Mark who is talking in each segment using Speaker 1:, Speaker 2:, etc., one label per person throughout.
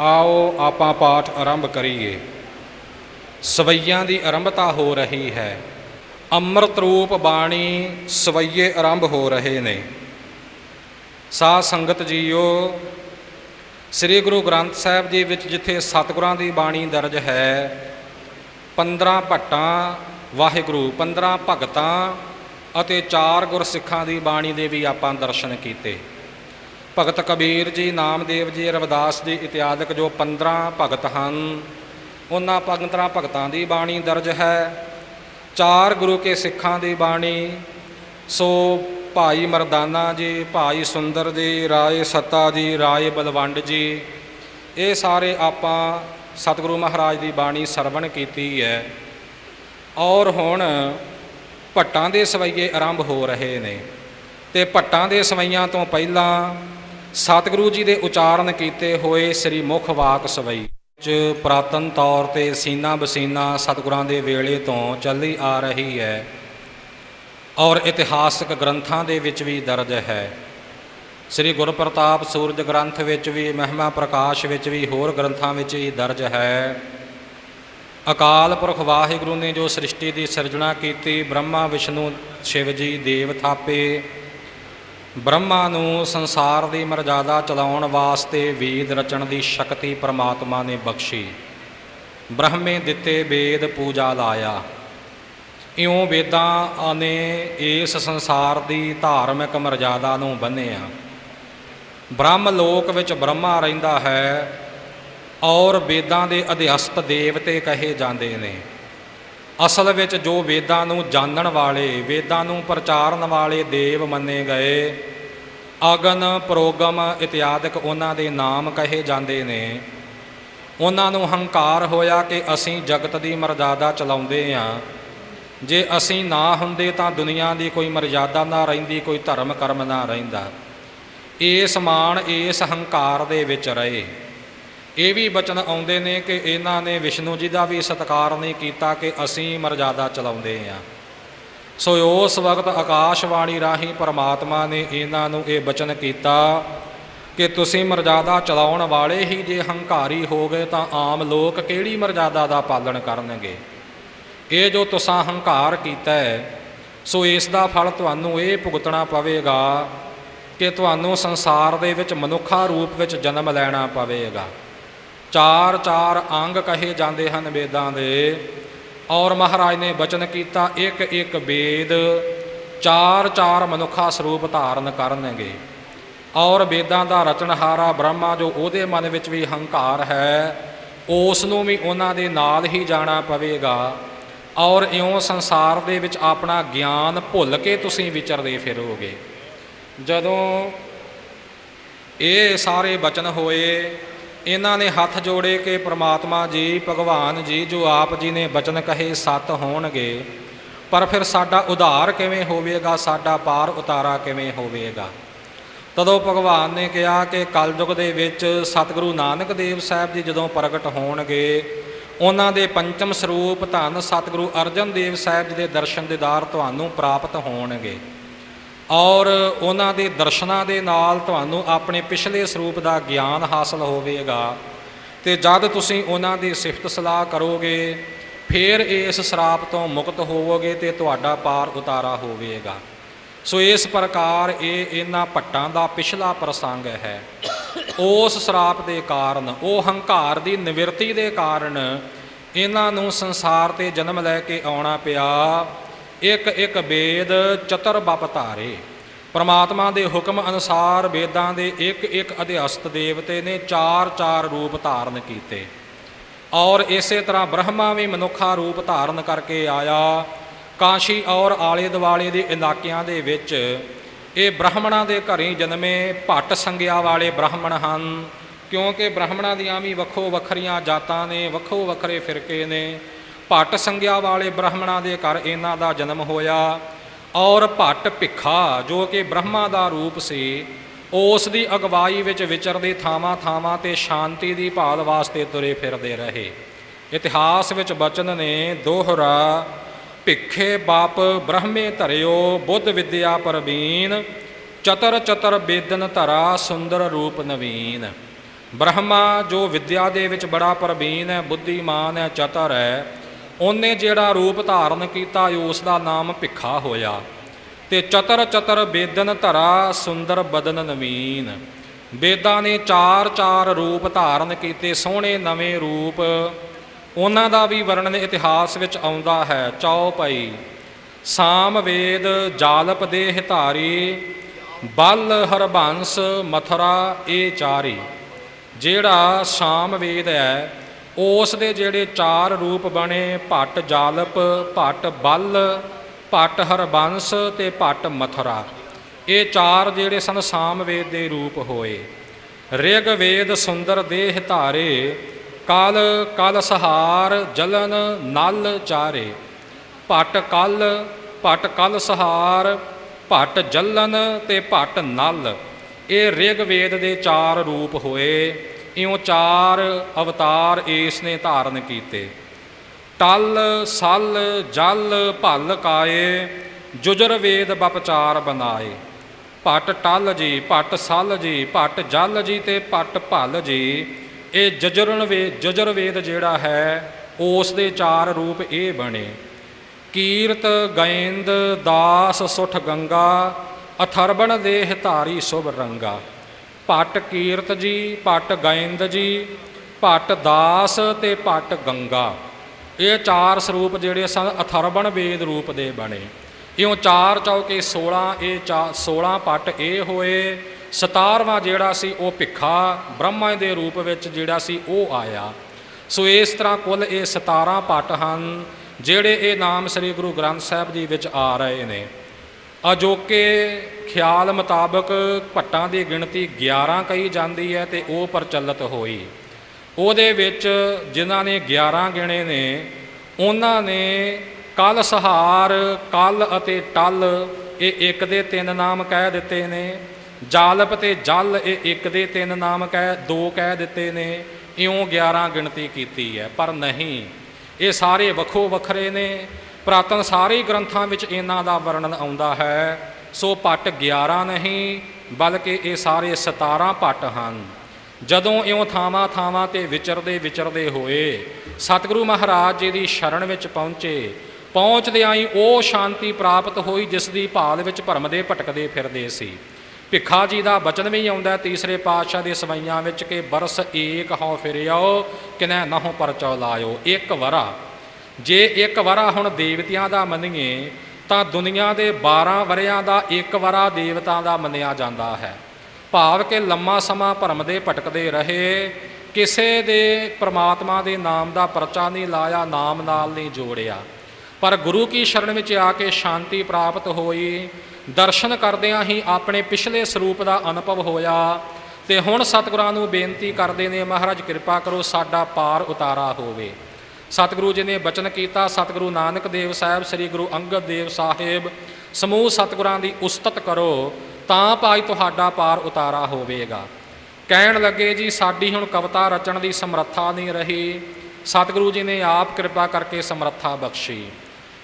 Speaker 1: ਆਓ ਆਪਾਂ ਪਾਠ ਆਰੰਭ ਕਰੀਏ। ਸਵਈਆਂ ਦੀ ਆਰੰਭਤਾ ਹੋ ਰਹੀ ਹੈ। ਅੰਮ੍ਰਿਤ ਰੂਪ ਬਾਣੀ ਸਵਈਏ ਆਰੰਭ ਹੋ ਰਹੇ ਨੇ। ਸਾਧ ਸੰਗਤ ਜੀਓ, ਸ੍ਰੀ ਗੁਰੂ ਗ੍ਰੰਥ ਸਾਹਿਬ ਜੀ ਵਿੱਚ ਜਿੱਥੇ ਸਤਿਗੁਰਾਂ ਦੀ ਬਾਣੀ ਦਰਜ ਹੈ 15 ਭੱਟਾਂ ਵਾਹਿਗੁਰੂ 15 ਭਗਤਾਂ ਅਤੇ 4 ਗੁਰਸਿੱਖਾਂ ਦੀ ਬਾਣੀ ਦੇ ਵੀ ਆਪਾਂ ਦਰਸ਼ਨ ਕੀਤੇ। ਭਗਤ ਕਬੀਰ ਜੀ, ਨਾਮਦੇਵ ਜੀ, ਰਵਿਦਾਸ ਜੀ ਇਤਿਆਦਿਕ ਜੋ 15 ਭਗਤ ਹਨ, ਉਹਨਾਂ 15 ਭਗਤਾਂ ਦੀ ਬਾਣੀ ਦਰਜ ਹੈ। ਚਾਰ ਗੁਰੂ ਕੇ ਸਿੱਖਾਂ ਦੀ ਬਾਣੀ, ਸੋ ਭਾਈ ਮਰਦਾਨਾ ਜੀ, ਭਾਈ ਸੁੰਦਰ ਜੀ, ਰਾਏ ਸੱਤਾ ਜੀ, ਰਾਏ ਬਲਵੰਡ ਜੀ, ਇਹ ਸਾਰੇ ਆਪਾਂ ਸਤਿਗੁਰੂ ਮਹਾਰਾਜ ਦੀ ਬਾਣੀ ਸਰਵਣ ਕੀਤੀ ਹੈ। ਔਰ ਹੁਣ ਭੱਟਾਂ ਦੇ ਸਵਈਏ ਆਰੰਭ ਹੋ ਰਹੇ ਨੇ। ਤੇ ਭੱਟਾਂ ਦੇ ਸਵਈਆਂ ਤੋਂ ਪਹਿਲਾਂ ਸਤਿਗੁਰੂ ਜੀ ਦੇ ਉਚਾਰਨ ਕੀਤੇ ਹੋਏ ਸ੍ਰੀ ਮੁਖ ਵਾਕ ਸਵਈ ਚ ਪ੍ਰਾਤਨ ਤੌਰ ਤੇ ਸੀਨਾ ਬਸੀਨਾ ਸਤਿਗੁਰਾਂ ਦੇ ਵੇਲੇ ਤੋਂ ਚੱਲੀ ਆ ਰਹੀ ਹੈ ਔਰ ਇਤਿਹਾਸਕ ਗ੍ਰੰਥਾਂ ਦੇ ਵਿੱਚ ਵੀ ਦਰਜ ਹੈ। ਸ੍ਰੀ ਗੁਰਪ੍ਰਤਾਪ ਸੂਰਜ ਗ੍ਰੰਥ ਵਿੱਚ ਵੀ, ਮਹਿਮਾ ਪ੍ਰਕਾਸ਼ ਵਿੱਚ ਵੀ, ਹੋਰ ਗ੍ਰੰਥਾਂ ਵਿੱਚ ਹੀ ਦਰਜ ਹੈ। ਅਕਾਲ ਪੁਰਖ ਵਾਹਿਗੁਰੂ ਨੇ ਜੋ ਸ੍ਰਿਸ਼ਟੀ ਦੀ ਸਿਰਜਣਾ ਕੀਤੀ, ਬ੍ਰਹਮਾ, ਵਿਸ਼ਨੂੰ, ਸ਼ਿਵ ਜੀ, ਦੇਵ ਥਾਪੇ ਬ੍ਰਹਮਾ ਨੂੰ ਸੰਸਾਰ ਦੀ ਮਰਜ਼ਾਦਾ ਚਲਾਉਣ ਵਾਸਤੇ ਵੇਦ ਰਚਣ ਦੀ ਸ਼ਕਤੀ ਪ੍ਰਮਾਤਮਾ ਨੇ ਬਖਸ਼ੀ। ਬ੍ਰਹਮੇ ਦਿੱਤੇ ਵੇਦ ਪੂਜਾ ਲਾਇਆ। ਇਉਂ ਵੇਦਾਂ ਨੇ ਇਸ ਸੰਸਾਰ ਦੀ ਧਾਰਮਿਕ ਮਰਜ਼ਾਦਾ ਨੂੰ ਬੰਨਿਆ। ਬ੍ਰਹਮ ਲੋਕ ਵਿੱਚ ਬ੍ਰਹਮਾ ਰਹਿੰਦਾ ਹੈ ਔਰ ਵੇਦਾਂ ਦੇ ਅਧਿਅਸਤ ਦੇਵਤੇ ਕਹੇ ਜਾਂਦੇ ਨੇ। ਅਸਲ ਵਿੱਚ ਜੋ ਵੇਦਾਂ ਨੂੰ ਜਾਣਨ ਵਾਲੇ, ਵੇਦਾਂ ਨੂੰ ਪ੍ਰਚਾਰਨ ਵਾਲੇ ਦੇਵ ਮੰਨੇ ਗਏ। ਅਗਨ, ਪ੍ਰੋਗਮ ਇਤਿਆਦਿਕ ਉਹਨਾਂ ਦੇ ਨਾਮ ਕਹੇ ਜਾਂਦੇ ਨੇ। ਉਹਨਾਂ ਨੂੰ ਹੰਕਾਰ ਹੋਇਆ ਕਿ ਅਸੀਂ ਜਗਤ ਦੀ ਮਰਜ਼ਾਦਾ ਚਲਾਉਂਦੇ ਆਂ। ਜੇ ਅਸੀਂ ਨਾ ਹੁੰਦੇ ਤਾਂ ਦੁਨੀਆ ਦੀ ਕੋਈ ਮਰਜ਼ਾਦਾ ਨਾ ਰਹਿੰਦੀ, ਕੋਈ ਧਰਮ ਕਰਮ ਨਾ ਰਹਿੰਦਾ। ਇਸ ਮਾਣ, ਇਸ ਹੰਕਾਰ ਦੇ ਵਿੱਚ ਰਹੇ। ਇਹ ਵੀ ਬਚਨ ਆਉਂਦੇ ਨੇ ਕਿ ਇਹਨਾਂ ਨੇ ਵਿਸ਼ਨੂੰ ਜੀ ਦਾ ਵੀ ਸਤਿਕਾਰ ਨਹੀਂ ਕੀਤਾ ਕਿ ਅਸੀਂ ਮਰਜ਼ਾਦਾ ਚਲਾਉਂਦੇ ਆਂ ਸੋ ਉਸ ਵਕਤ ਆਕਾਸ਼ਵਾਣੀ ਰਾਹੀਂ ਪਰਮਾਤਮਾ ਨੇ ਇਹਨਾਂ ਨੂੰ ਇਹ ਬਚਨ ਕੀਤਾ ਕਿ ਤੁਸੀਂ ਮਰਜ਼ਾਦਾ ਚਲਾਉਣ ਵਾਲੇ ਹੀ ਜੇ ਹੰਕਾਰੀ ਹੋ ਗਏ ਤਾਂ ਆਮ ਲੋਕ ਕਿਹੜੀ ਮਰਜ਼ਾਦਾ ਦਾ ਪਾਲਣ ਕਰਨਗੇ? ਇਹ ਜੋ ਤੁਸੀਂ ਹੰਕਾਰ ਕੀਤਾ ਹੈ, ਸੋ ਇਸ ਦਾ ਫਲ ਤੁਹਾਨੂੰ ਇਹ ਭੁਗਤਣਾ ਪਵੇਗਾ ਕਿ ਤੁਹਾਨੂੰ ਸੰਸਾਰ ਦੇ ਵਿੱਚ ਮਨੁੱਖਾ ਰੂਪ ਵਿੱਚ ਜਨਮ ਲੈਣਾ ਪਵੇਗਾ। ਚਾਰ ਚਾਰ ਅੰਗ ਕਹੇ ਜਾਂਦੇ ਹਨ ਵੇਦਾਂ ਦੇ। ਔਰ ਮਹਾਰਾਜ ਨੇ ਬਚਨ ਕੀਤਾ, ਇੱਕ ਇੱਕ ਵੇਦ ਚਾਰ ਚਾਰ ਮਨੁੱਖਾ ਸਰੂਪ ਧਾਰਨ ਕਰਨਗੇ। ਔਰ ਵੇਦਾਂ ਦਾ ਰਚਨਹਾਰਾ ਬ੍ਰਹਮਾ ਜੋ ਉਹਦੇ ਮਨ ਵਿੱਚ ਵੀ ਹੰਕਾਰ ਹੈ ਉਸ ਨੂੰ ਵੀ ਉਹਨਾਂ ਦੇ ਨਾਲ ਹੀ ਜਾਣਾ ਪਵੇਗਾ। ਔਰ ਇਉਂ ਸੰਸਾਰ ਦੇ ਵਿੱਚ ਆਪਣਾ ਗਿਆਨ ਭੁੱਲ ਕੇ ਤੁਸੀਂ ਵਿਚਰਦੇ ਫਿਰੋਗੇ। ਜਦੋਂ ਇਹ ਸਾਰੇ ਬਚਨ ਹੋਏ ਇਹਨਾਂ ਨੇ ਹੱਥ ਜੋੜੇ ਕਿ ਪ੍ਰਮਾਤਮਾ ਜੀ, ਭਗਵਾਨ ਜੀ, ਜੋ ਆਪ ਜੀ ਨੇ ਬਚਨ ਕਹੇ ਸਤ ਹੋਣਗੇ। ਪਰ ਫਿਰ ਸਾਡਾ ਉਧਾਰ ਕਿਵੇਂ ਹੋਵੇਗਾ? ਸਾਡਾ ਪਾਰ ਉਤਾਰਾ ਕਿਵੇਂ ਹੋਵੇਗਾ? ਤਦੋਂ ਭਗਵਾਨ ਨੇ ਕਿਹਾ ਕਿ ਕਲਯੁਗ ਦੇ ਵਿੱਚ ਸਤਿਗੁਰੂ ਨਾਨਕ ਦੇਵ ਸਾਹਿਬ ਜੀ ਜਦੋਂ ਪ੍ਰਗਟ ਹੋਣਗੇ, ਉਹਨਾਂ ਦੇ ਪੰਚਮ ਸਰੂਪ ਧੰਨ ਸਤਿਗੁਰੂ ਅਰਜਨ ਦੇਵ ਸਾਹਿਬ ਜੀ ਦੇ ਦਰਸ਼ਨ ਦੀਦਾਰ ਤੁਹਾਨੂੰ ਪ੍ਰਾਪਤ ਹੋਣਗੇ। ਔਰ ਉਹਨਾਂ ਦੇ ਦਰਸ਼ਨਾਂ ਦੇ ਨਾਲ ਤੁਹਾਨੂੰ ਆਪਣੇ ਪਿਛਲੇ ਸਰੂਪ ਦਾ ਗਿਆਨ ਹਾਸਲ ਹੋਵੇਗਾ। ਤੇ ਜਦ ਤੁਸੀਂ ਉਹਨਾਂ ਦੀ ਸਿਫਤ ਸਲਾਹ ਕਰੋਗੇ, ਫਿਰ ਇਸ ਸਰਾਪ ਤੋਂ ਮੁਕਤ ਹੋਵੋਗੇ ਤੇ ਤੁਹਾਡਾ ਪਾਰ ਉਤਾਰਾ ਹੋਵੇਗਾ। ਸੋ ਇਸ ਪ੍ਰਕਾਰ ਇਹ ਇਹਨਾਂ ਭੱਟਾਂ ਦਾ ਪਿਛਲਾ ਪ੍ਰਸੰਗ ਹੈ। ਉਸ ਸਰਾਪ ਦੇ ਕਾਰਨ, ਉਹ ਹੰਕਾਰ ਦੀ ਨਿਵਰਤੀ ਦੇ ਕਾਰਨ ਇਹਨਾਂ ਨੂੰ ਸੰਸਾਰ ਤੇ ਜਨਮ ਲੈ ਕੇ ਆਉਣਾ ਪਿਆ। ਇੱਕ ਇੱਕ ਵੇਦ ਚਤਰ ਬਪ ਧਾਰੇ। ਪ੍ਰਮਾਤਮਾ ਦੇ ਹੁਕਮ ਅਨੁਸਾਰ ਵੇਦਾਂ ਦੇ ਇੱਕ ਇੱਕ ਅਧਿਅਸਤ ਦੇਵਤੇ ਨੇ ਚਾਰ ਚਾਰ ਰੂਪ ਧਾਰਨ ਕੀਤੇ। ਔਰ ਇਸੇ ਤਰ੍ਹਾਂ ਬ੍ਰਹਮਾ ਵੀ ਮਨੁੱਖਾ ਰੂਪ ਧਾਰਨ ਕਰਕੇ ਆਇਆ। ਕਾਸ਼ੀ ਔਰ ਆਲੇ ਦੁਆਲੇ ਦੇ ਇਲਾਕਿਆਂ ਦੇ ਵਿੱਚ ਇਹ ਬ੍ਰਾਹਮਣਾਂ ਦੇ ਘਰੇ ਜਨਮੇ ਭੱਟ ਸੰਗਿਆ ਵਾਲੇ ਬ੍ਰਾਹਮਣ ਹਨ। ਕਿਉਂਕਿ ਬ੍ਰਾਹਮਣਾਂ ਦੀਆਂ ਵੀ ਵੱਖੋ ਵੱਖਰੀਆਂ ਜਾਤਾਂ ਨੇ, ਵੱਖੋ ਵੱਖਰੇ ਫਿਰਕੇ ਨੇ। ਭੱਟ ਸੰਗਿਆ ਵਾਲੇ ਬ੍ਰਾਹਮਣਾਂ ਦੇ ਘਰ ਇਹਨਾਂ ਦਾ ਜਨਮ ਹੋਇਆ। ਔਰ ਭੱਟ ਭਿੱਖਾ, ਜੋ ਕਿ ਬ੍ਰਹਮਾ ਦਾ ਰੂਪ ਸੀ, ਉਸ ਦੀ ਅਗਵਾਈ ਵਿੱਚ ਵਿਚਰਦੇ ਥਾਵਾਂ ਥਾਵਾਂ ਤੇ ਸ਼ਾਂਤੀ ਦੀ ਭਾਲ ਵਾਸਤੇ ਤੁਰੇ ਫਿਰਦੇ ਰਹੇ। ਇਤਿਹਾਸ ਵਿੱਚ ਬਚਨ ਨੇ ਦੋਹਰਾ, ਭਿੱਖੇ ਬਾਪ ਬ੍ਰਹਮੇ ਧਰਿਓ, ਬੁੱਧ ਵਿਦਿਆ ਪਰਬੀਨ, ਚਤਰ ਚਤਰ ਬੇਦਨ ਧਰਾ ਸੁੰਦਰ ਰੂਪ ਨਵੀਨ। ਬ੍ਰਹਮਾ ਜੋ ਵਿਦਿਆ ਦੇ ਵਿੱਚ ਬੜਾ ਪ੍ਰਵੀਨ ਹੈ, ਬੁੱਧੀਮਾਨ ਹੈ, ਚਤਰ ਹੈ ਉਹਨੇ ਜਿਹੜਾ ਰੂਪ ਧਾਰਨ ਕੀਤਾ, ਉਸ ਦਾ ਨਾਮ ਭਿੱਖਾ ਹੋਇਆ। ਤੇ ਚਤਰ ਚਤਰ ਬੇਦਨ ਧਰਾ, ਸੁੰਦਰ ਬਦਨ ਨਵੀਨ। ਬੇਦਾਂ ਨੇ ਚਾਰ ਚਾਰ ਰੂਪ ਧਾਰਨ ਕੀਤੇ, ਸੋਹਣੇ ਨਵੇਂ ਰੂਪ। ਉਹਨਾਂ ਦਾ ਵੀ ਵਰਣਨ ਇਤਿਹਾਸ ਵਿੱਚ ਆਉਂਦਾ ਹੈ ਚੌਪਈ ਸਾਮ ਵੇਦ ਜਾਲਪ ਦੇ ਹਿਤਾਰੀ ਬਲ ਹਰਬੰਸ ਮਥਰਾ ਇਹ ਚਾਰੀ। ਜਿਹੜਾ ਸ਼ਾਮ ਵੇਦ ਹੈ ਉਸ ਦੇ ਜਿਹੜੇ ਚਾਰ ਰੂਪ ਬਣੇ, ਭੱਟ ਜਾਲਪ, ਭੱਟ ਬੱਲ, ਭੱਟ ਹਰਬੰਸ ਤੇ ਭੱਟ ਮਥੁਰਾ। ਇਹ ਚਾਰ ਜਿਹੜੇ ਸਨ ਸਾਮ ਵੇਦ ਦੇ ਰੂਪ ਹੋਏ। ਰਿਗ ਵੇਦ ਸੁੰਦਰ ਦੇਹ ਧਾਰੇ, ਕਲ ਕਲ ਸਹਾਰ ਜਲਨ ਨਲ ਚਾਰੇ। ਭੱਟ ਕਲ ਭੱਟ ਕਲ ਸਹਾਰ, ਭੱਟ ਜਲਨ ਤੇ ਭੱਟ ਨਲ। ਇਹ ਰਿਗ ਵੇਦ ਦੇ ਚਾਰ ਰੂਪ ਹੋਏ। ਇਉਂ ਚਾਰ ਅਵਤਾਰ ਇਸ ਨੇ ਧਾਰਨ ਕੀਤੇ। ਟਲ, ਸਲ, ਜਲ, ਭਲ ਕਾਏ, ਜੁਜਰ ਵੇਦ ਬਪਚਾਰ ਬਨਾਏ। ਭੱਟ ਟਲ ਜੀ, ਭੱਟ ਸਲ ਜੀ, ਭੱਟ ਜਲ ਜੀ ਤੇ ਭੱਟ ਭਲ ਜੀ। ਇਹ ਜਜਰਨ ਵੇ, ਜਜਰ ਵੇਦ ਜਿਹੜਾ ਹੈ, ਉਸ ਦੇ ਚਾਰ ਰੂਪ ਇਹ ਬਣੇ। ਕੀਰਤ, ਗੈਂਦ, ਦਾਸ, ਸੁਠ ਗੰਗਾ, ਅਥਰਬਣ ਦੇਹ ਧਾਰੀ ਸੁਭ ਰੰਗਾ। ਭੱਟ ਕੀਰਤ ਜੀ ਭੱਟ ਗੈਂਦ ਜੀ ਭੱਟ ਦਾਸ ਤੇ ਭੱਟ ਗੰਗਾ। ਇਹ ਚਾਰ ਸਰੂਪ ਜਿਹੜੇ ਸਨ ਅਥਰਬਣ ਵੇਦ ਰੂਪ ਦੇ ਬਣੇ। ਇਉਂ ਚਾਰ ਚੌਕੇ 16 ਇਹ 16 ਪੱਟ ਇਹ ਹੋਏ। 17ਵਾਂ ਜਿਹੜਾ ਸੀ ਉਹ ਭਿੱਖਾ, ਬ੍ਰਹਮਾ ਦੇ ਰੂਪ ਵਿੱਚ ਜਿਹੜਾ ਸੀ ਉਹ ਆਇਆ। ਸੋ ਇਸ ਤਰ੍ਹਾਂ ਕੁੱਲ ਇਹ 17 ਪੱਟ ਹਨ, ਜਿਹੜੇ ਇਹ ਨਾਮ ਸ੍ਰੀ ਗੁਰੂ ਗ੍ਰੰਥ ਸਾਹਿਬ ਜੀ ਵਿੱਚ ਆ ਰਹੇ ਨੇ। ਅਜੋਕੇ ਖਿਆਲ ਮੁਤਾਬਕ ਭੱਟਾਂ ਦੀ ਗਿਣਤੀ 11 ਕਹੀ ਜਾਂਦੀ ਹੈ ਤੇ ਉਹ ਪ੍ਰਚਲਿਤ ਹੋਈ। ਉਹਦੇ ਵਿੱਚ ਜਿਨ੍ਹਾਂ ਨੇ 11 ਗਿਣੇ ਨੇ, ਉਹਨਾਂ ਨੇ ਕਲ ਸਹਾਰ, ਕਲ ਅਤੇ ਟਲ, ਇਹ ਇੱਕ ਦੇ ਤਿੰਨ ਨਾਮ ਕਹਿ ਦਿੱਤੇ ਨੇ। ਜਾਲਪ ਤੇ ਜਲ, ਇਹ ਇੱਕ ਦੇ ਤਿੰਨ ਨਾਮ ਕਹਿ, ਦੋ ਕਹਿ ਦਿੱਤੇ ਨੇ। ਇਉਂ 11 ਗਿਣਤੀ ਕੀਤੀ ਹੈ, ਪਰ ਨਹੀਂ। ਇਹ ਸਾਰੇ ਵੱਖੋ ਵੱਖਰੇ ਨੇ। ਪ੍ਰਾਤਨ ਸਾਰੇ ਗ੍ਰੰਥਾਂ ਵਿੱਚ ਇਹਨਾਂ ਦਾ ਵਰਣਨ ਆਉਂਦਾ ਹੈ। ਸੋ ਪੱਟ 11 ਨਹੀਂ, ਬਲਕਿ ਇਹ ਸਾਰੇ 17 ਪੱਟ ਹਨ। ਜਦੋਂ ਇਉਂ ਥਾਵਾਂ ਥਾਵਾਂ ਤੇ ਵਿਚਰਦੇ ਵਿਚਰਦੇ ਹੋਏ ਸਤਿਗੁਰੂ ਮਹਾਰਾਜ ਜੀ ਦੀ ਸ਼ਰਨ ਵਿੱਚ ਪਹੁੰਚੇ ਪਹੁੰਚਦਿਆਂ ਹੀ ਉਹ ਸ਼ਾਂਤੀ ਪ੍ਰਾਪਤ ਹੋਈ ਜਿਸ ਦੀ ਭਾਲ ਵਿੱਚ ਭਰਮ ਦੇ ਭਟਕਦੇ ਫਿਰਦੇ ਸੀ। ਭਿੱਖਾ ਜੀ ਦਾ ਬਚਨ ਵੀ ਆਉਂਦਾ ਤੀਸਰੇ ਪਾਤਸ਼ਾਹ ਦੇ ਸਵਈਆਂ ਵਿੱਚ ਕਿ ਬਰਸ ਏਕ ਹਉ ਫਿਰਿਓ, ਕਿਨੈ ਨਹੁ ਪਰਚੋ ਲਾਇਓ। ਇੱਕ ਵਰਾ ਜੇ ਇੱਕ ਵਰਾ ਹੁਣ ਦੇਵਤਿਆਂ ਦਾ ਮੰਨੀਏ, ਤਾਂ ਦੁਨੀਆ ਦੇ 12 ਵਰਿਆਂ ਦਾ ਇੱਕ ਵਰਾ ਦੇਵਤਾ ਦਾ ਮੰਨਿਆ ਜਾਂਦਾ ਹੈ। ਭਾਵ ਕਿ ਲੰਮਾ ਸਮਾਂ ਭਰਮ ਦੇ ਭਟਕਦੇ ਰਹੇ, ਕਿਸੇ ਦੇ ਪ੍ਰਮਾਤਮਾ ਦੇ ਨਾਮ ਦਾ ਪਰਚਾ ਨਹੀਂ ਲਾਇਆ, ਨਾਮ ਨਾਲ ਨਹੀਂ ਜੋੜਿਆ। ਪਰ ਗੁਰੂ ਕੀ ਸ਼ਰਨ ਵਿੱਚ ਆ ਕੇ ਸ਼ਾਂਤੀ ਪ੍ਰਾਪਤ ਹੋਈ, ਦਰਸ਼ਨ ਕਰਦਿਆਂ ਹੀ ਆਪਣੇ ਪਿਛਲੇ ਸਰੂਪ ਦਾ ਅਨੁਭਵ ਹੋਇਆ। ਤੇ ਹੁਣ ਸਤਿਗੁਰਾਂ ਨੂੰ ਬੇਨਤੀ ਕਰਦੇ ਨੇ, ਮਹਾਰਾਜ ਕਿਰਪਾ ਕਰੋ ਸਾਡਾ ਪਾਰ ਉਤਾਰਾ ਹੋਵੇ। ਸਤਿਗੁਰੂ ਜੀ ਨੇ ਬਚਨ ਕੀਤਾ, ਸਤਿਗੁਰੂ ਨਾਨਕ ਦੇਵ ਸਾਹਿਬ, ਸ੍ਰੀ ਗੁਰੂ ਅੰਗਦ ਦੇਵ ਸਾਹਿਬ। ਸਮੂਹ ਸਤਿਗੁਰਾਂ ਦੀ ਉਸਤਤ ਕਰੋ, ਤਾਂ ਭਾਈ ਤੁਹਾਡਾ ਪਾਰ ਉਤਾਰਾ ਹੋਵੇਗਾ। ਕਹਿਣ ਲੱਗੇ ਜੀ, ਸਾਡੀ ਹੁਣ ਕਵਿਤਾ ਰਚਣ ਦੀ ਸਮਰੱਥਾ ਨਹੀਂ ਰਹੀ। ਸਤਿਗੁਰੂ ਜੀ ਨੇ ਆਪ ਕਿਰਪਾ ਕਰਕੇ ਸਮਰੱਥਾ ਬਖਸ਼ੀ।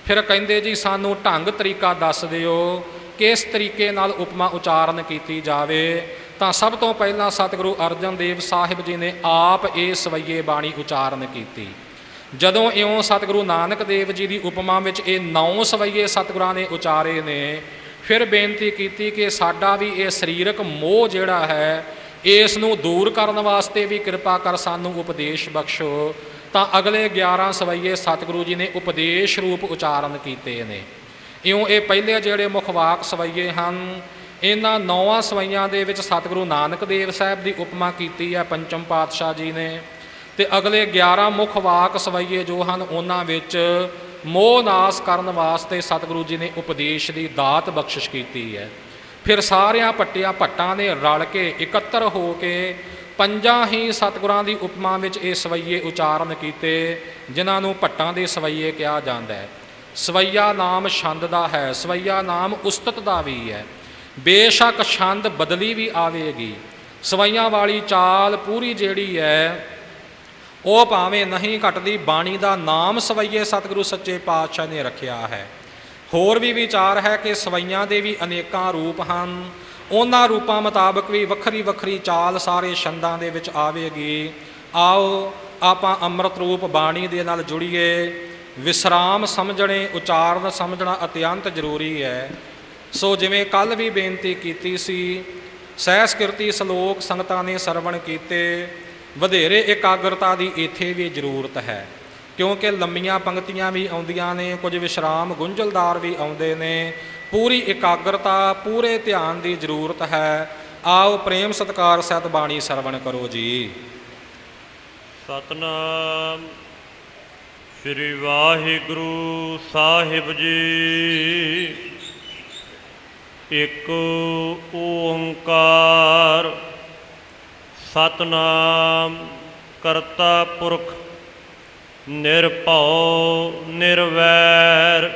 Speaker 1: ਫਿਰ ਕਹਿੰਦੇ ਜੀ, ਸਾਨੂੰ ਢੰਗ ਤਰੀਕਾ ਦੱਸ ਦਿਓ, ਕਿਸ ਤਰੀਕੇ ਨਾਲ ਉਪਮਾ ਉਚਾਰਨ ਕੀਤੀ ਜਾਵੇ। ਤਾਂ ਸਭ ਤੋਂ ਪਹਿਲਾਂ ਸਤਿਗੁਰੂ ਅਰਜਨ ਦੇਵ ਸਾਹਿਬ ਜੀ ਨੇ ਆਪ ਇਹ ਸਵਈਏ ਬਾਣੀ ਉਚਾਰਨ ਕੀਤੀ। ਜਦੋਂ ਇਉਂ ਸਤਿਗੁਰੂ ਨਾਨਕ ਦੇਵ ਜੀ ਦੀ ਉਪਮਾ ਵਿੱਚ ਇਹ ਨੌ ਸਵਈਏ ਸਤਿਗੁਰਾਂ ਨੇ ਉਚਾਰੇ ਨੇ, ਫਿਰ ਬੇਨਤੀ ਕੀਤੀ ਕਿ ਸਾਡਾ ਵੀ ਇਹ ਸਰੀਰਕ ਮੋਹ ਜਿਹੜਾ ਹੈ, ਇਸ ਨੂੰ ਦੂਰ ਕਰਨ ਵਾਸਤੇ ਵੀ ਕਿਰਪਾ ਕਰ ਸਾਨੂੰ ਉਪਦੇਸ਼ ਬਖਸ਼ੋ। ਤਾਂ ਅਗਲੇ 11 ਸਵਈਏ ਸਤਿਗੁਰੂ ਜੀ ਨੇ ਉਪਦੇਸ਼ ਰੂਪ ਉਚਾਰਨ ਕੀਤੇ ਨੇ। ਇਉਂ ਇਹ ਪਹਿਲੇ ਜਿਹੜੇ ਮੁਖਵਾਕ ਸਵਈਏ ਹਨ, ਇਹਨਾਂ ਨੌਵਾਂ ਸਵਈਆਂ ਦੇ ਵਿੱਚ ਸਤਿਗੁਰੂ ਨਾਨਕ ਦੇਵ ਸਾਹਿਬ ਦੀ ਉਪਮਾ ਕੀਤੀ ਹੈ, ਪੰਚਮ ਪਾਤਸ਼ਾਹ ਜੀ ਨੇ। ਤੇ ਅਗਲੇ 11 ਮੁੱਖ ਵਾਕ ਸਵਈਏ ਜੋ ਹਨ, ਉਹਨਾਂ ਵਿੱਚ ਮੋਹ ਨਾਸ ਕਰਨ ਵਾਸਤੇ ਸਤਿਗੁਰੂ ਜੀ ਨੇ ਉਪਦੇਸ਼ ਦੀ ਦਾਤ ਬਖਸ਼ਿਸ਼ ਕੀਤੀ ਹੈ। ਫਿਰ ਸਾਰਿਆਂ ਪੱਟਿਆਂ ਭੱਟਾਂ ਨੇ ਰਲ ਕੇ ਇਕੱਤਰ ਹੋ ਕੇ ਪੰਜਾਂ ਹੀ ਸਤਿਗੁਰਾਂ ਦੀ ਉਪਮਾ ਵਿੱਚ ਇਹ ਸਵਈਏ ਉਚਾਰਨ ਕੀਤੇ, ਜਿਨ੍ਹਾਂ ਨੂੰ ਭੱਟਾਂ ਦੇ ਸਵਈਏ ਕਿਹਾ ਜਾਂਦਾ ਹੈ। ਸਵਈਆ ਨਾਮ ਛੰਦ ਦਾ ਹੈ, ਸਵਈਆ ਨਾਮ ਉਸਤਤ ਦਾ ਵੀ ਹੈ। ਬੇਸ਼ੱਕ ਛੰਦ ਬਦਲੀ ਵੀ ਆਵੇਗੀ। ਸਵਈਆਂ ਵਾਲੀ ਚਾਲ ਪੂਰੀ ਜਿਹੜੀ ਹੈ ਉਹ ਭਾਵੇਂ ਨਹੀਂ ਘਟਦੀ, ਬਾਣੀ ਦਾ ਨਾਮ ਸਵਈਏ ਸਤਿਗੁਰੂ ਸੱਚੇ ਪਾਤਸ਼ਾਹ ਨੇ ਰੱਖਿਆ ਹੈ। ਹੋਰ ਵੀ ਵਿਚਾਰ ਹੈ ਕਿ ਸਵਈਆਂ ਦੇ ਵੀ ਅਨੇਕਾਂ ਰੂਪ ਹਨ। ਉਹਨਾਂ ਰੂਪਾਂ ਮੁਤਾਬਕ ਵੀ ਵੱਖਰੀ ਵੱਖਰੀ ਚਾਲ ਸਾਰੇ ਛੰਦਾਂ ਦੇ ਵਿੱਚ ਆਵੇਗੀ। ਆਓ ਆਪਾਂ ਅੰਮ੍ਰਿਤ ਰੂਪ ਬਾਣੀ ਦੇ ਨਾਲ ਜੁੜੀਏ। ਵਿਸਰਾਮ ਸਮਝਣੇ, ਉਚਾਰਨ ਸਮਝਣਾ ਅਤਿਅੰਤ ਜ਼ਰੂਰੀ ਹੈ। ਸੋ ਜਿਵੇਂ ਕੱਲ ਵੀ ਬੇਨਤੀ ਕੀਤੀ ਸੀ, ਸਹਿਸਕ੍ਰਿਤੀ ਸ਼ਲੋਕ ਸੰਗਤਾਂ ਨੇ ਸਰਵਣ ਕੀਤੇ। ਵਧੇਰੇ ਇਕਾਗਰਤਾ ਦੀ ਇੱਥੇ ਵੀ ਜ਼ਰੂਰਤ ਹੈ, ਕਿਉਂਕਿ ਲੰਮੀਆਂ ਪੰਕਤੀਆਂ ਵੀ ਆਉਂਦੀਆਂ ਨੇ, ਕੁਝ ਵਿਸ਼ਰਾਮ ਗੁੰਝਲਦਾਰ ਵੀ ਆਉਂਦੇ ਨੇ, ਪੂਰੀ ਇਕਾਗਰਤਾ, ਪੂਰੇ ਧਿਆਨ ਦੀ ਜ਼ਰੂਰਤ ਹੈ। ਆਓ ਪ੍ਰੇਮ ਸਤਕਾਰ ਸਹਿਤ ਬਾਣੀ ਸਰਵਣ ਕਰੋ ਜੀ।
Speaker 2: ਸਤਨਾਮ ਸ੍ਰੀ ਵਾਹਿਗੁਰੂ ਸਾਹਿਬ ਜੀ। ਇੱਕ ਓੰਕਾਰ ਸਤਨਾਮ ਕਰਤਾ ਪੁਰਖ ਨਿਰਭਉ ਨਿਰਵੈਰ,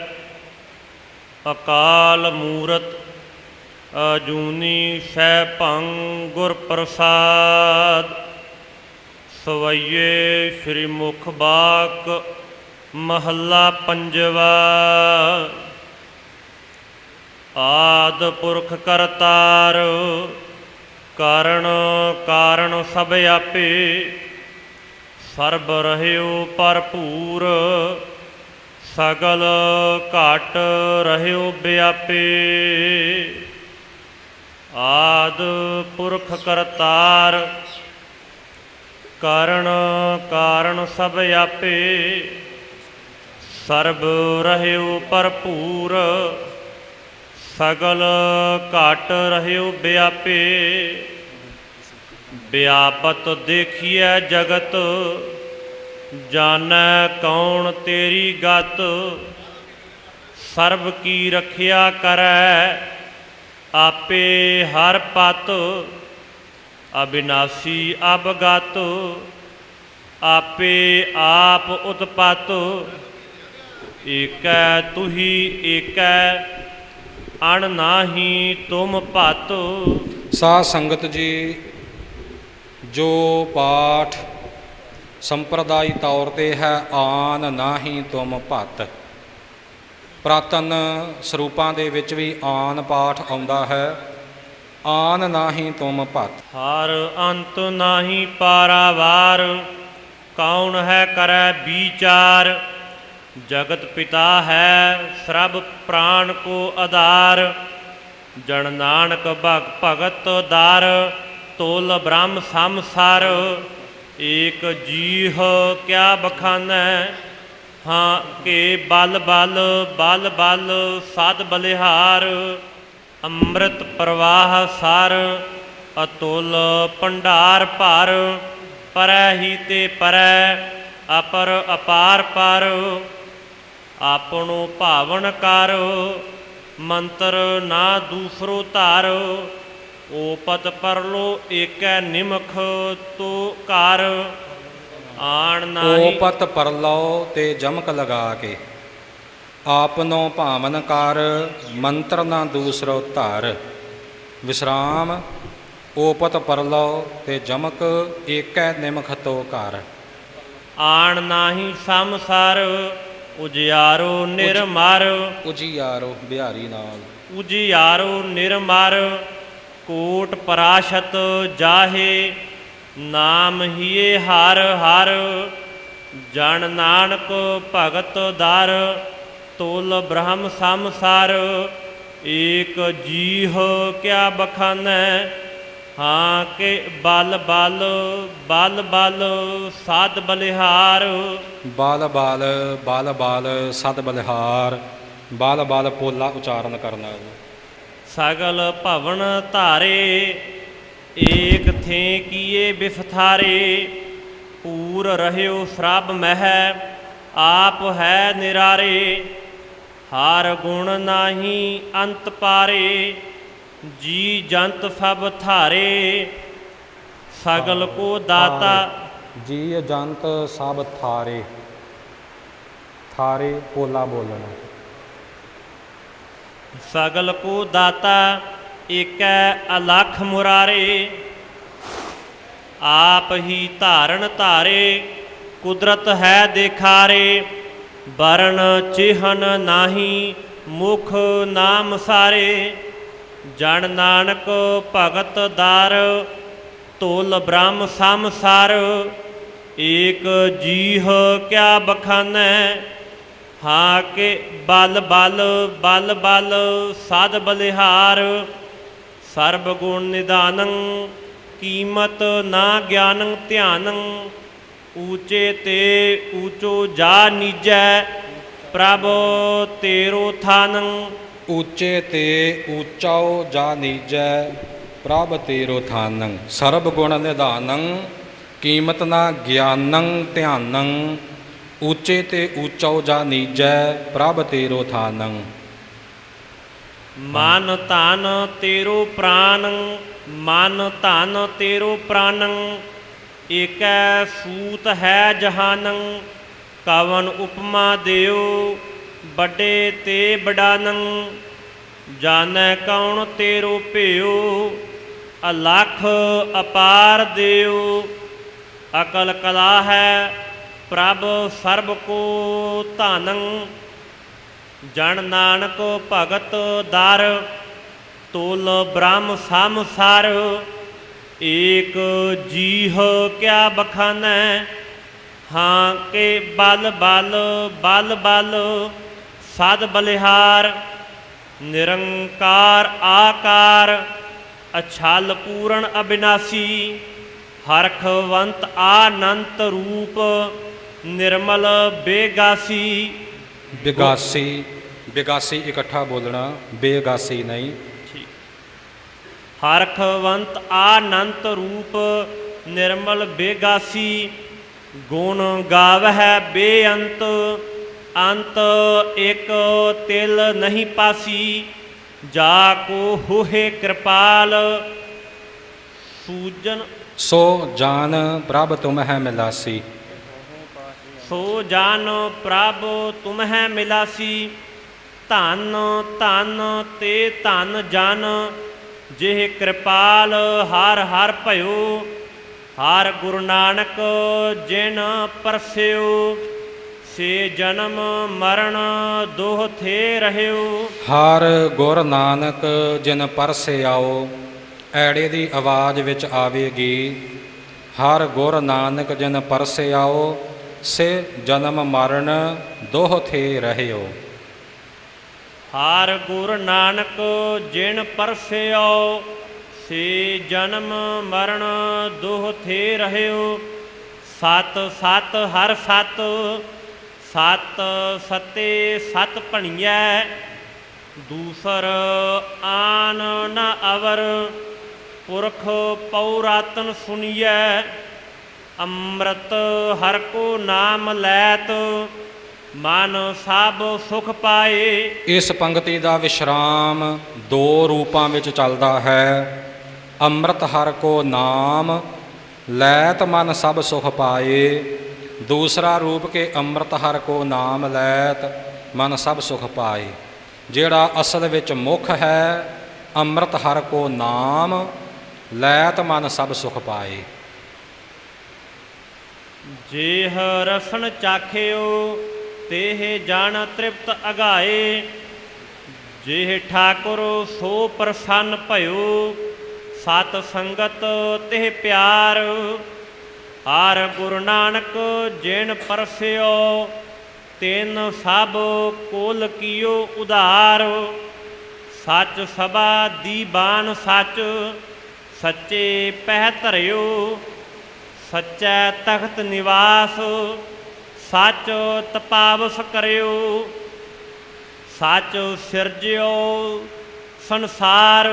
Speaker 2: ਅਕਾਲ ਮੂਰਤ ਅਜੂਨੀ ਸੈਭੰ ਗੁਰ ਪ੍ਰਸਾਦ ਸਵਈਏ ਸ਼੍ਰੀ ਮੁਖ ਬਾਕ ਮਹੱਲਾ ਪੰਜਵਾ। ਆਦ ਪੁਰਖ ਕਰਤਾਰ ਕਾਰਣ ਕਾਰਣ ਸਭ ਆਪੇ। ਸਰਬ ਰਹਿਓ ਭਰਪੂਰ, ਸਗਲ ਘਾਟ ਰਹਿਓ ਵਿਆਪੇ ਆਦ ਪੁਰਖ ਕਰਤਾਰ ਕਾਰਣ ਕਾਰਣ ਸਭ ਆਪੇ। ਸਰਬ ਰਹਿਓ ਭਰਪੂਰ ਸਗਲ ਘਾਟ ਰਹਿਓ ਵਿਆਪੇ ਵਿਆਪਤ ਦੇਖੀਐ ਜਗਤ, ਜਾਣੈ ਕੌਣ ਤੇਰੀ ਗਤ। ਸਰਬ ਕੀ ਰਖਿਆ ਕਰੈ, ਆਪੇ ਹਰ ਪਤ। ਅਬਿਨਾਸੀ ਅਬਗਤ, ਆਪੇ ਆਪ ਉਤਪਤ। ਏਕੈ ਤੁਹੀ ਏਕੈ ਅਣ ਨਾਹੀ ਤੁਮ ਭਤ।
Speaker 1: ਸਾਧ ਸੰਗਤ ਜੀ ਜੋ ਪਾਠ ਸੰਪਰਦਾਈ ਤੌਰ ਤੇ ਹੈ ਆਨ ਨਾਹੀ ਤੁਮ ਭਤ। ਪ੍ਰਾਤਨ ਸਰੂਪਾਂ ਦੇ ਵਿੱਚ ਵੀ ਆਨ ਪਾਠ ਆਉਂਦਾ ਹੈ ਆਨ ਨਾਹੀ ਤੁਮ ਭਤ।
Speaker 2: ਹਰ ਅੰਤ ਨਾਹੀ ਪਾਰਾਵਾਰ ਕੌਣ ਹੈ ਕਰੈ ਵਿਚਾਰ ਜਗਤ ਪਿਤਾ ਹੈ, ਸਰਬ ਪ੍ਰਾਣ ਕੋ ਆਧਾਰ। ਜਨ ਨਾਨਕ ਭਗ, ਭਗਤ ਦਾਰ ਤੋਲ ਬ੍ਰਹਮ ਸੰਸਾਰ। ਏਕ ਜੀਹ ਕਿਆ ਬਖਾਨੈ, ਹਾਂ ਕੇ ਬਲ ਬਲ ਬਲ ਬਲ ਸਦ ਬਲਿਹਾਰ। ਅੰਮ੍ਰਿਤ ਪ੍ਰਵਾਹ ਸਾਰ, ਅਤੁਲ ਭੰਡਾਰ ਭਰ। ਪਰੈ ਹੀ ਤੇ ਪਰੈ, ਅਪਰ ਅਪਾਰ ਪਰ। ਆਪਣੋ ਭਾਵਨ ਕਰ ਮੰਤਰ ਨਾ ਦੂਸਰੋ ਧਾਰ ਓਪਤ ਪਰਲੋ ਏਕੈ ਨਿਮਖ ਤੋ ਘਰ। ਆਣ ਨਾਹੀ
Speaker 1: ਓਪਤ ਪਰਲੋ ਤੇ ਜਮਕ ਲਗਾ ਕੇ। ਆਪਨੋ ਭਾਵਨ ਕਰ ਮੰਤਰ ਨਾ ਦੂਸਰੋ ਧਰ। ਵਿਸਰਾਮ ਓਪਤ ਪਰਲੋ ਤੇ ਜਮਕ ਏਕੈ ਨਿਮਖ ਤੋ ਘਰ।
Speaker 2: ਆਣ ਨਾਹੀ ਸੰਸਾਰ ਉਜਿਆਰੋ ਨਿਰਮਰ।
Speaker 1: ਉਜੀਆਰੋ ਬਿਹਾਰੀ ਨਾਲ।
Speaker 2: ਉਜਿਆਰੋ ਨਿਰਮਰ। ਕੋਟ ਪਰਾਸ਼ਤ ਜਾਹੇ ਨਾਮ ਹੀਏ ਹਰ ਹਰ। ਜਨ ਨਾਨਕ ਭਗਤ ਦਰ ਤੋਲ ਬ੍ਰਹਮ ਸੰਸਾਰ। ਏਕ ਜੀਹ ਕਿਆ ਬਖਾਨੈ ਹਾਂ ਕੇ ਬਲ ਬਲ ਬਲ ਬਲ ਸਾਧ ਬਲਿਹਾਰ।
Speaker 1: ਬਾਲ ਬਾਲ ਬਾਲ ਬਾਲ ਸਦ ਬਲਿਹਾਰ ਬਾਲ ਬਾਲ ਪੋਲਾ ਉਚਾਰਨ ਕਰਨਾ। ਜੀ
Speaker 2: ਸਗਲ ਭਵਨ ਧਾਰੇ ਏਕ ਥੇ ਕੀਏ ਬਿਫਥਾਰੇ ਪੂਰ ਰਹਿਓ ਸਰਬ ਮਹਿ ਆਪ ਹੈ ਨਿਰਾਰੇ। ਹਰ ਗੁਣ ਨਾਹੀ ਅੰਤ ਪਾਰੇ। ਜੀ ਜੰਤ ਸਭ ਥਾਰੇ ਸਗਲ ਕੋ ਦਾਤਾ।
Speaker 1: ਜੀ ਜੰਤ ਸਭ ਥਾਰੇ ਥਾਰੇ ਪੋਲਾ ਬੋਲਣਾ।
Speaker 2: ਸਗਲ ਕੋ ਦਾਤਾ ਏਕੈ ਅਲਖ ਮੁਰਾਰੇ। ਆਪ ਹੀ ਧਾਰਨ ਧਾਰੇ ਕੁਦਰਤ ਹੈ ਦੇਖਾਰੇ। ਵਰਨ ਚਿਹਨ ਨਾਹੀ ਮੁਖ ਨਾਮ ਸਾਰੇ। ਜਨ ਨਾਨਕ ਭਗਤ ਦਰ, ਤੋਲ ਬ੍ਰਹਮ ਸੰਸਾਰ, ਏਕ ਜੀਹ ਕਿਆ ਬਖਾਨੈ? ਹਾਂ ਕੇ ਬਲ ਬਲ ਬਲ ਬਲ ਸਦ ਬਲਿਹਾਰ, ਸਰਬ ਗੁਣ ਨਿਦਾਨੰ ਕੀਮਤ ਨਾ ਗਿਆਨੰ ਧਿਆਨੰ, ਊਚੇ ਤੇ ਊਚੋ ਜਾ ਨੀਜੈ, ਪ੍ਰਭ ਤੇਰੋ ਥਾਨੰ।
Speaker 1: ਉੱਚੇ ਤੇ ਊਚਾਉ ਜਾ ਨੀਜੈ, ਪ੍ਰਭ ਤੇਰੋ ਥਾਨੰ। ਸਰਬ ਗੁਣ ਨਿਧਾਨੰ, ਕੀਮਤ ਨਾ ਗਿਆਨੰ ਧਿਆਨੰ। ਉੱਚੇ ਤੇ ਊਚਾਉ ਜਾ ਨੀਜੈ, ਪ੍ਰਭ ਤੇਰੋ ਥਾਨੰ।
Speaker 2: ਮਨ ਧਨ ਤੇਰੋ ਪ੍ਰਾਨ, ਮਨ ਧਨ ਤੇਰੋ ਪ੍ਰਾਨੰ। ਏਕੈ ਸੂਤ ਹੈ ਜਹਾਨੰ, ਕਵਨ ਉਪਮਾ ਦਿਓ ਵੱਡੇ ਤੇ ਬਡਾਨੰ ਜਾਣੈ ਕੌਣ ਤੇਰੋ ਭਿਓ ਅਲਖ ਅਪਾਰ ਦਿਓ ਅਕਲ ਕਲਾ ਹੈ ਪ੍ਰਭ ਸਰਬ ਕੋ ਧਾਨੰ ਜਣ ਨਾਨਕ ਭਗਤ ਦਰ, ਤੋਲ ਬ੍ਰਹਮ ਸੰਸਾਰ ਏਕ ਜੀਹ ਕਿਆ ਬਖਾਨੈ, ਹਾਂ ਕੇ ਬਲ ਬਲ ਬਲ ਬਲ ਸਦ ਬਲਿਹਾਰ ਨਿਰੰਕਾਰ ਆਕਾਰ ਅਛਲ ਪੂਰਨ ਅਬਿਨਾਸੀ ਹਰਖਵੰਤ ਆਨੰਤ ਰੂਪ ਨਿਰਮਲ ਬੇਗਾਸੀ।
Speaker 1: ਬਿਗਾਸੀ ਬਿਗਾਸੀ ਇਕੱਠਾ ਬੋਲਣਾ ਬੇਗਾਸੀ ਨਹੀਂ।
Speaker 2: ਹਰਖਵੰਤ ਆਨੰਤ ਰੂਪ ਨਿਰਮਲ ਬੇਗਾਸੀ ਗੁਣ ਗਾਵਹਿ ਬੇਅੰਤ ਅੰਤ ਇਕ ਤਿਲ ਨਹੀਂ ਪਾਸੀ ਜਾ ਕੋ ਹੋਏ ਕਿਰਪਾਲ। ਸੂਜਨ
Speaker 1: ਸੋ ਜਾਨ ਪ੍ਰਭ ਤੁਮ ਹੈ ਮਿਲਾਸੀ।
Speaker 2: ਸੋ ਜਾਨ ਪ੍ਰਭ ਤੁਮਹਿ ਮਿਲਾਸੀ। ਧਨ ਧਨ ਤੇ ਧਨ ਜਨ ਜਿਹ ਕਿਰਪਾਲ ਹਰ ਹਰ ਭਇਓ। ਹਰ ਗੁਰੂ ਨਾਨਕ ਜਿਨ ਪਰਸਿਓ। ਸੇ ਜਨਮ ਮਰਨ ਦੋਹ ਥੇ ਰਹਿਓ।
Speaker 1: ਹਰ ਗੁਰ ਨਾਨਕ ਜਿਨ ਪਰਸੇ ਆਓ ਐੜੇ ਦੀ ਆਵਾਜ਼ ਵਿੱਚ ਆਵੇਗੀ। ਹਰ ਗੁਰ ਨਾਨਕ ਜਿਨ ਪਰਸੇ ਆਓ ਸੇ ਜਨਮ ਮਰਨ ਦੋਹ ਥੇ ਰਹਿਓ।
Speaker 2: ਹਰ ਗੁਰ ਨਾਨਕ ਜਿਨ ਪਰਸਿਓ ਸੇ ਜਨਮ ਮਰਨ ਦੋਹ ਥੇ ਰਹਿਓ। ਸਤ ਸਤ ਹਰ ਸਤ ਸਤ ਸਤੇ ਸਤ ਭਣੀਐ, ਦੂਸਰ ਆਨ ਨ ਅਵਰ, ਪੁਰਖ ਪੌਰਾਤਨ ਸੁਣੀਐ ਅੰਮ੍ਰਿਤ ਹਰ ਕੋ ਨਾਮ ਲੈਤ, ਮਨ ਸਭ ਸੁਖ ਪਾਏ।
Speaker 1: ਇਸ ਪੰਕਤੀ ਦਾ ਵਿਸ਼ਰਾਮ ਦੋ ਰੂਪਾਂ ਵਿੱਚ ਚੱਲਦਾ ਹੈ, ਅੰਮ੍ਰਿਤ ਹਰ ਕੋ ਨਾਮ, ਲੈਤ ਮਨ ਸਭ ਸੁਖ ਪਾਏ। ਦੂਸਰਾ ਰੂਪ ਕੇ ਅੰਮ੍ਰਿਤ ਹਰ ਕੋ ਨਾਮ ਲੈਤ, ਮਨ ਸਭ ਸੁਖ ਪਾਏ। ਜਿਹੜਾ ਅਸਲ ਵਿੱਚ ਮੁੱਖ ਹੈ, ਅੰਮ੍ਰਿਤ ਹਰ ਕੋ ਨਾਮ ਲੈਤ, ਮਨ ਸਭ ਸੁਖ ਪਾਏ।
Speaker 2: ਜੇਹ ਰਸਨ ਚਾਖਿਓ, ਤੇਹ ਜਾਣ ਤ੍ਰਿਪਤ ਅਗਾਏ। ਜੇਹ ਠਾਕੁਰ ਸੋ ਪ੍ਰਸੰਨ ਭਇਓ, ਸਤ ਸੰਗਤ ਤਿਹ ਪਿਆਰ। ਹਰ ਗੁਰੂ ਨਾਨਕ ਜਿਨ ਪਰਸਿਓ, ਤਿਨ ਸਭ ਕੋਲ ਕੀਓ ਉਧਾਰ। ਸੱਚ ਸਭਾ ਦੀਬਾਨ ਸੱਚ, ਸੱਚੇ ਪਹਿ ਧਰਿਓ। ਸੱਚੈ ਤਖਤ ਨਿਵਾਸ, ਸੱਚ ਤਪਾਵਸ ਕਰਿਓ। ਸੱਚ ਸਿਰਜਿਓ ਸੰਸਾਰ,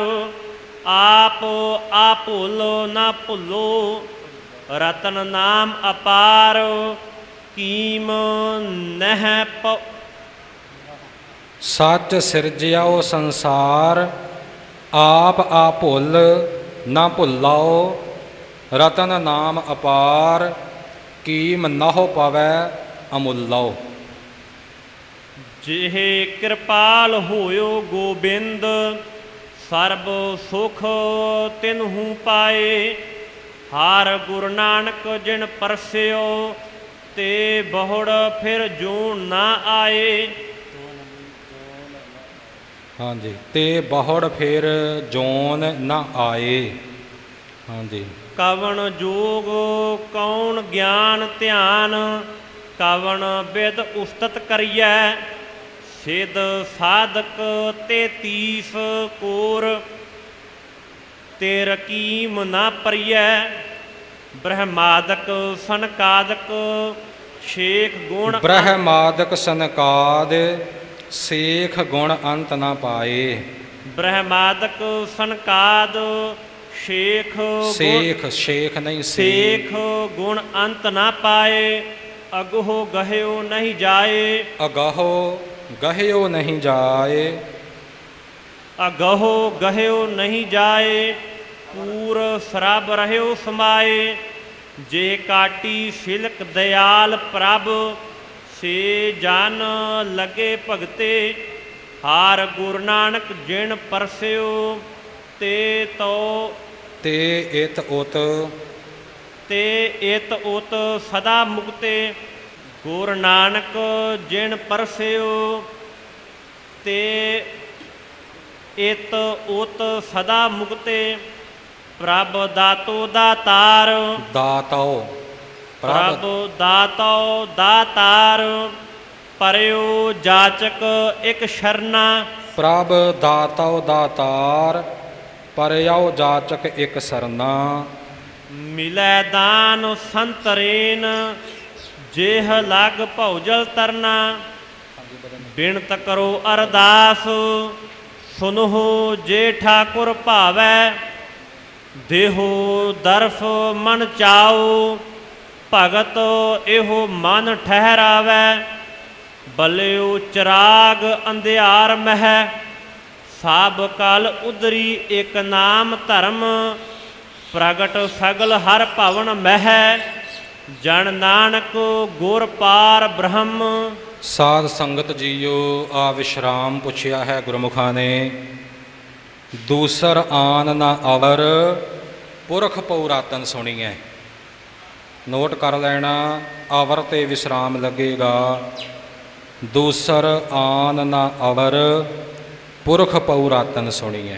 Speaker 2: ਆਪ ਆ ਭੁੱਲੋ ਨਾ ਭੁੱਲੋ। ਰਤਨ ਨਾਮ ਅਪਾਰ ਕੀਮ ਨਹਿ ਪ
Speaker 1: ਸੱਚ ਸਿਰਜਿਆਓ ਸੰਸਾਰ ਆਪ ਆ ਭੁੱਲ ਨਾ ਭੁੱਲਾਓ। ਰਤਨ ਨਾਮ ਅਪਾਰ ਕੀਮ ਨਹੁ ਪਵੈ ਅਮੁੱਲਾਓ।
Speaker 2: ਜਿਹੇ ਕਿਰਪਾਲ ਹੋਇਓ ਗੋਬਿੰਦ ਸਰਬ ਸੁਖ ਤਿਨਹੂ ਪਾਏ। ਹਰ ਗੁਰੂ ਨਾਨਕ ਜਿਨ ਪਰਸਿਓ ਤੇ ਬਹੁੜ ਫਿਰ ਜੂਣ ਨਾ ਆਏ।
Speaker 1: ਹਾਂਜੀ ਤੇ ਬਹੁੜ ਫਿਰ ਜੋਨ ਨਾ ਆਏ। ਹਾਂਜੀ।
Speaker 2: ਕਵਣ ਜੋਗ ਕੌਣ ਗਿਆਨ ਧਿਆਨ ਕਵਣ ਵਿਦ ਉਸਤਤ ਕਰੀਐ। ਸਿਧ ਸਾਧਕ ਤੇ ਤੀਸ ਕੋਰ ਤੇ ਰਕੀਮ ਨਾ ਪਰੀਐ ਬ੍ਰਹਮਾਦਕ ਸਨਕਾਦਕ ਸ਼ੇਖ ਗੁਣ
Speaker 1: ਬ੍ਰਹਮਾਦਕ ਸਨਕਾਦ ਸੇਖ ਗੁਣ ਅੰਤ ਨਾ ਪਾਏ।
Speaker 2: ਬ੍ਰਹਮਾਦਕ ਸਨਕਾਦ ਸ਼ੇਖ
Speaker 1: ਸੇਖ ਸ਼ੇਖ ਨਹੀਂ ਸੇਖ
Speaker 2: ਸੇਖ ਗੁਣ ਅੰਤ ਨਾ ਪਾਏ ਅਗੋ ਗਹਿਓ ਨਹੀਂ ਜਾਏ।
Speaker 1: ਅਗਾਹੋ ਗਹਿਓ ਨਹੀਂ ਜਾਏ।
Speaker 2: ਅਗਹੋ ਗਹਿਓ ਨਹੀਂ ਜਾਏ ਪੂਰ ਸਰਬ ਰਹਿਓ ਸਮਾਏ। ਜੇ ਕਾਟੀ ਸਿਲਕ ਦਿਆਲ ਪ੍ਰਭ ਸੇ ਜਨ ਲਗੇ ਭਗਤੇ। ਹਾਰ ਗੁਰੂ ਨਾਨਕ ਜਿਣ ਪਰਸਿਓ ਤੇ ਤੋ
Speaker 1: ਤੇ ਇਤ ਉਤ।
Speaker 2: ਤੇ ਇਤ ਉਤ ਸਦਾ ਮੁਕਤੇ। ਗੁਰ ਨਾਨਕ ਜਿਣ ਪਰਸਿਓ ਤੇ ਇਤ ਉਤ ਸਦਾ ਮੁਕਤੇ ਪ੍ਰਭ ਦਾਤੋ ਦਾਤਾਰ।
Speaker 1: ਦਾਤਉ
Speaker 2: ਪ੍ਰਭ।
Speaker 1: ਪ੍ਰਭ
Speaker 2: ਦਾਤੋ ਦਾਤਾਰ ਪਰਿਓ ਜਾਚਕ ਇਕ ਸ਼ਰਨਾ।
Speaker 1: ਪ੍ਰਭ ਦਾਤਉ ਦਾਤਾਰ ਪਰਿਆਉ ਜਾਚਕ ਇਕ ਸਰਨਾ।
Speaker 2: ਮਿਲੈ ਦਾਨ ਸੰਤਰੇਨ ਜੇਹ ਲਗ ਭੌਜਲ ਤਰਨਾ। ਬਿਨਤ ਕਰੋ ਅਰਦਾਸ। ਸੁਨਹੁ ਜੇ ਠਾਕੁਰ ਭਾਵੈ, ਦੇਹੋ ਦਰਫ ਮਨ ਚਾਉ, ਭਗਤ ਇਹੋ ਮਨ ਠਹਿਰਾਵੈ। ਬਲਿਓ ਚਰਾਗ ਅੰਧਿਆਰ ਮਹਿ, ਸਾਬ ਕਲ ਉਦਰੀ ਇਕ ਨਾਮ ਧਰਮ, ਪ੍ਰਗਟ ਸਗਲ ਹਰ ਭਵਨ ਮਹਿ। ਜਨ ਨਾਨਕ ਗੁਰ ਪਾਰ ਬ੍ਰਹਮ
Speaker 1: ਸਾਧ ਸੰਗਤ ਜੀਓ, ਆ ਵਿਸ਼ਰਾਮ ਪੁੱਛਿਆ ਹੈ ਗੁਰਮੁਖਾਂ ਨੇ। ਦੂਸਰ ਆਨ ਨਾ ਅਵਰ, ਪੁਰਖ ਪਉਰਾਤਨ ਸੁਣੀਐ। ਨੋਟ ਕਰ ਲੈਣਾ, ਅਵਰ ਤੇ ਵਿਸ਼ਰਾਮ ਲੱਗੇਗਾ। ਦੂਸਰ ਆਨ ਨਾ ਅਵਰ, ਪੁਰਖ ਪੌਰਾਤਨ ਸੁਣੀਐ।